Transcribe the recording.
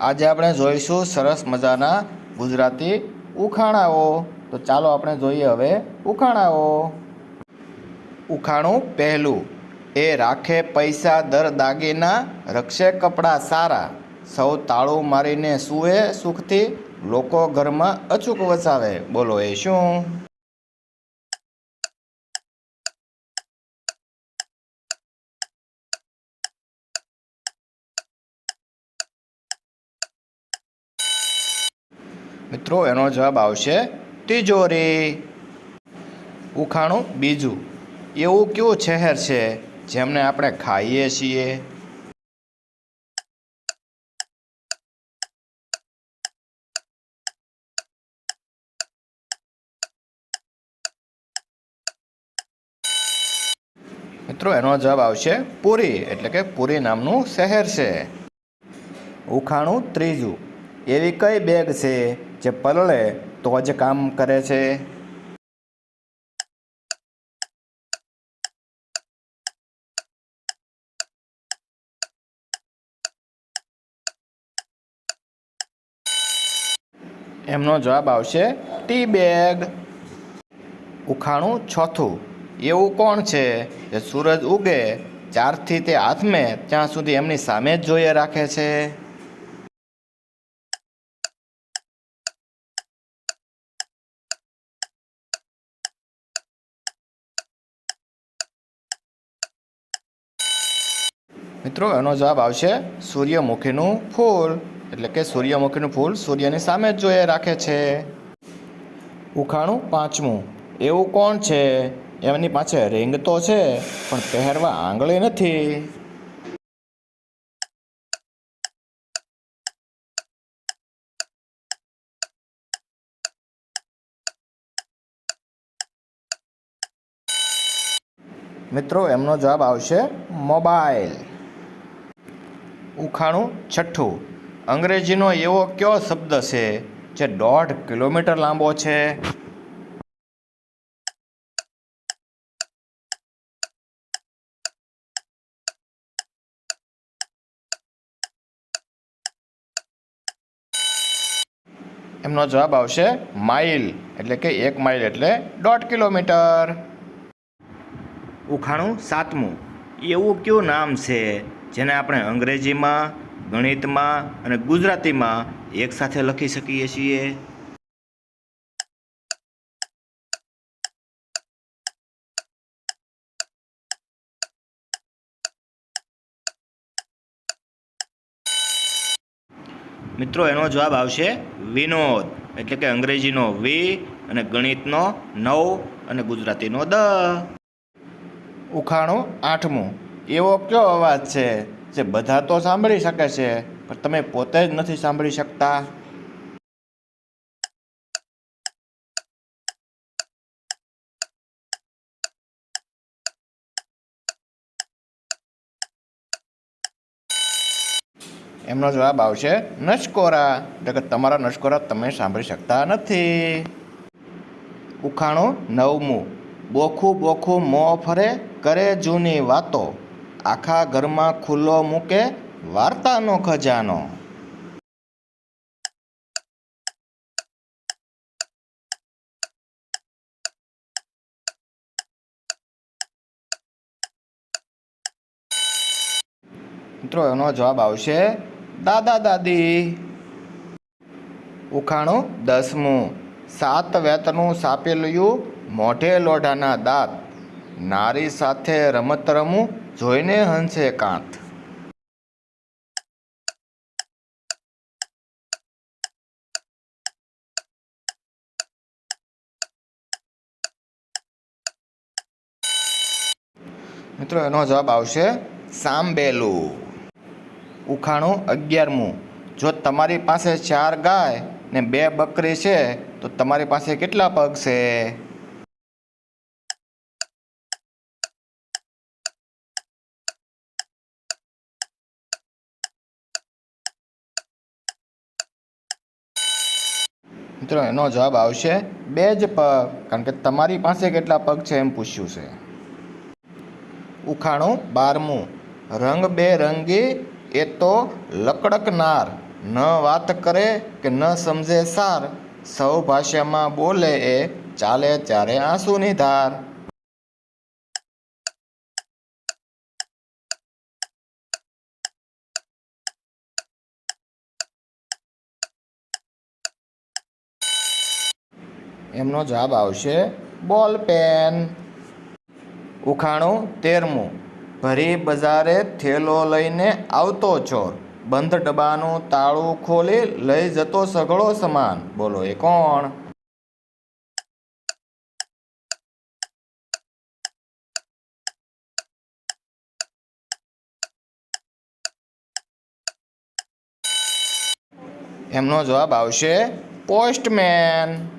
આજે આપણે જોઈશું સરસ મજાના ગુજરાતી ઉખાણાઓ. તો ચાલો આપણે જોઈએ હવે ઉખાણાઓ. ઉખાણું પહેલું. એ રાખે પૈસા દર દાગીના રક્ષે કપડાં સારા. સૌ તાળું મારીને સૂવે સુખથી, લોકો ઘરમાં અચૂક વસાવે. બોલો એ શું? મિત્રો, એનો જવાબ આવશે તિજોરી. ઉખાણું બીજું. એવું કયું શહેર છે જેમને આપણે ખાઈએ છીએ? મિત્રો, એનો જવાબ આવશે પુરી. એટલે કે પુરી નામનું શહેર છે. ઉખાણું ત્રીજું. એવી કઈ બેગ છે જે પલળે તો જ કામ કરે છે. એમનો જવાબ આવશે, ટી બેગ. ઉખાણું ચોથું એવું કોણ છે જે સૂરજ ઉગે ચારથી તે હાથમે ત્યાં સુધી એમની સામે જ જોઈએ રાખે છે? મિત્રો, એનો જવાબ આવશે સૂર્યમુખીનું ફૂલ. એટલે કે સૂર્યમુખીનું ફૂલ સૂર્યની સામે જ જોઈએ રાખે છે. ઉખાણું પાંચમું. એવું કોણ છે? એમની પાસે રિંગ તો છે, પણ પહેરવા આંગળી નથી. મિત્રો, એમનો જવાબ આવશે મોબાઈલ. ઉખાણું છઠ્ઠું. અંગ્રેજીનો એવો કયો શબ્દ છે જે દોઢ કિલોમીટર લાંબો છે? એમનો જવાબ આવશે માઇલ, એટલે કે એક માઇલ એટલે દોઢ કિલોમીટર. ઉખાણું સાતમું. એવું કયું નામ છે જેને આપણે અંગ્રેજીમાં, ગણિતમાં અને ગુજરાતીમાં એકસાથે લખી શકીએ છીએ. મિત્રો, એનો જવાબ આવશે વિનોદ, એટલે કે અંગ્રેજીનો વી અને ગણિતનો નવ અને ગુજરાતીનો દ. ઉખાણો આઠમું. એવો કયો અવાજ છે જે બધા તો સાંભળી શકે છે, પણ તમે પોતે જ નથી સાંભળી શકતા? એમનો જવાબ આવશે, નસકોરા. એટલે કે તમારા નસકોરા તમે સાંભળી શકતા નથી. ઉખાણું નવમું. બોખું બોખું મો ફરે, કરે જૂની વાતો. આખા ઘરમાં ખુલ્લો મૂકે વાર્તાનો ખજાનો. મિત્રો, એનો જવાબ આવશે, દાદા દાદી. ઉખાણું દસમું. સાત વેતનું સાપેલું મોઢે લોઢાના દાંત. નારી સાથે રમત રમું જોઈને હંસે કાંત. મિત્રો, એનો જવાબ આવશે સાંબેલું. ઉખાણું અગિયારમું. જો તમારી પાસે ચાર ગાય ને બે બકરી છે, તો તમારી પાસે કેટલા પગ છે? મિત્રો, એનો જવાબ આવશે બે જ પગ, કારણ કે તમારી પાસે કેટલા પગ છે એમ પૂછ્યું છે. ઉખાણું બારમું, રંગ બેરંગી, એ તો લકડકનાર, ન વાત કરે કે ન સમજે સાર, સૌ ભાષામાં બોલે એ ચાલે ત્યારે આંસુની ધાર. એમનો જવાબ આવશે બોલ પેન. ઉખાણું તેરમું. ભરી બજારે થેલો લઈને આવતો ચોર બંધ ડબ્બાનું તાળું ખોલી લઈ જતો સઘળો સમાન. બોલો, એ કોણ? એમનો જવાબ આવશે પોસ્ટમેન.